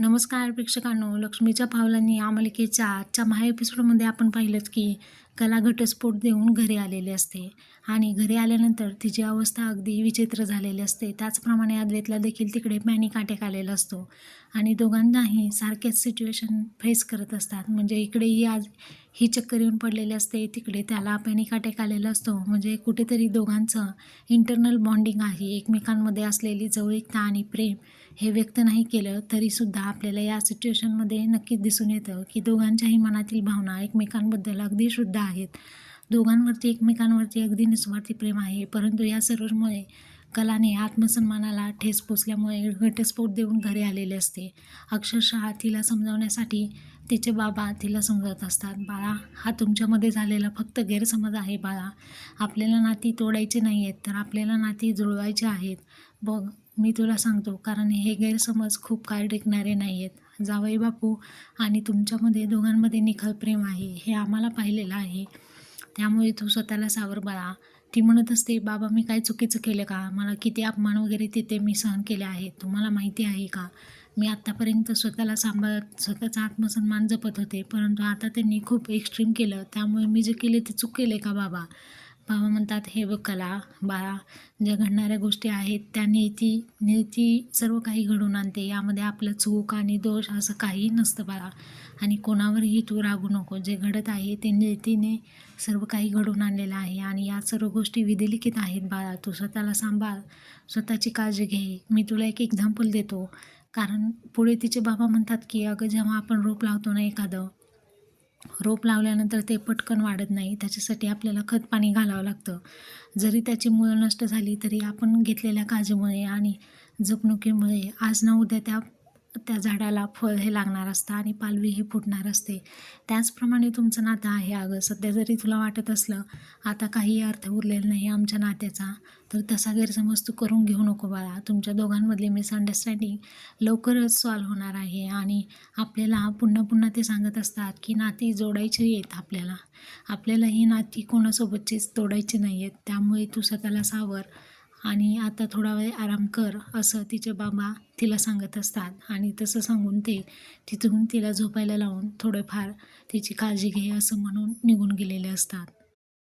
नमस्कार प्रेक्षकांनो. लक्ष्मीच्या पावलांनी या मालिकेच्या आजच्या महा एपिसोडमध्ये आपण पाहिलंच की कला घटस्फोट देऊन घरी आलेली असते. आणि घरी आल्यानंतर तिची अवस्था अगदी विचित्र झालेली असते. त्याचप्रमाणे अद्वैतला देखील तिकडे पॅनिक अटॅक आलेला असतो. आणि दोघांनाही सारखेच सिच्युएशन फेस करत असतात. म्हणजे इकडेही आज ही चक्कर येऊन पडलेली असते. तिकडे त्याला पॅनिक अटॅक आलेला असतो. म्हणजे कुठेतरी दोघांचं इंटरनल बॉन्डिंग आहे. एकमेकांमध्ये असलेली जवळिकता आणि प्रेम हे व्यक्त नाही केलं तरीसुद्धा आपल्याला या सिच्युएशनमध्ये नक्कीच दिसून येतं की दोघांच्याही मनातील भावना एकमेकांबद्दल अगदी शुद्ध आहेत. दोघांवरती एकमेकांवरती अगदी निस्वार्थी प्रेम आहे. परंतु या सर्वमुळे कलाने आत्मसन्मानाला ठेस पोचल्यामुळे घटस्फोट देऊन घरी आलेले असते. अक्षरशः तिला समजावण्यासाठी तिचे बाबा तिला समजवत असतात. बाळा हा तुमच्यामध्ये झालेला फक्त गैरसमज आहे बाळा. आपल्याला नाती तोडायचे नाही आहेत तर आपल्याला नाती जुळवायचे आहेत. बघ मी तुला सांगतो कारण हे गैरसमज खूप काळ टिकणारे नाही आहेत जावई बापू आणि तुमच्यामध्ये दोघांमध्ये निखळ प्रेम आहे हे आम्हाला पाहिलेलं आहे. त्यामुळे तू स्वतःला सावर बाळा. ती म्हणत असते बाबा मी काय चुकीचं केलं का? मला किती अपमान वगैरे तिथे मी सहन केले आहेत. तुम्हाला माहिती आहे का? मी आत्तापर्यंत स्वतःला सांभाळत स्वतःचा आत्मसन्मान जपत होते परंतु आता त्यांनी खूप एक्स्ट्रीम केलं. त्यामुळे मी जे केले ते चूक केले का बाबा? बाबा म्हणतात हे बघ कला बाळा ज्या घडणाऱ्या गोष्टी आहेत त्या नीती नीती सर्व काही घडून आणते. यामध्ये आपलं चूक आणि दोष असं काही नसतं बाळा. आणि कोणावरही तू रागू नको. जे घडत आहे ते नीतीने सर्व काही घडून आणलेलं आहे. आणि या सर्व गोष्टी विधिलिखित आहेत बाळा. तू स्वतःला सांभाळ. स्वतःची काळजी घे. मी तुला एक एक्झाम्पल देतो. कारण पुढे तिचे बाबा म्हणतात की अगं जेव्हा आपण रोप लावतो ना एखादं रोप लावल्यानंतर ते पटकन वाढत नाही. त्याच्यासाठी आपल्याला खत पाणी घालावं लागतं. जरी त्याची मुळं नष्ट झाली तरी आपण घेतलेल्या काळजीमुळे आणि जपणुकीमुळे आज ना उद्या त्या त्या झाडाला फळ हे लागणार असतं आणि पालवी ही फुटणार असते. त्याचप्रमाणे तुमचं नातं आहे अगं. सध्या जरी तुला वाटत असलं आता काही अर्थ उरलेला नाही आमच्या नात्याचा तर तसा गैरसमज तू करून घेऊ नको बाळा. तुमच्या दोघांमधली मिसअंडरस्टँडिंग लवकरच सॉल्व्ह होणार आहे आणि आपल्याला पुन्हा पुन्हा ते सांगत असतात की नाती जोडायची आहेत आपल्याला. आपल्याला ही नाती कोणासोबतचीच तोडायची नाही आहेत त्यामुळे तू स्वतःला सावर आणि आता थोडा वेळ आराम कर असं तिचे बाबा तिला सांगत असतात. आणि तसं सांगून ते तिथून तिला झोपायला लावून थोडंफार तिची काळजी घे असं म्हणून निघून गेलेले असतात.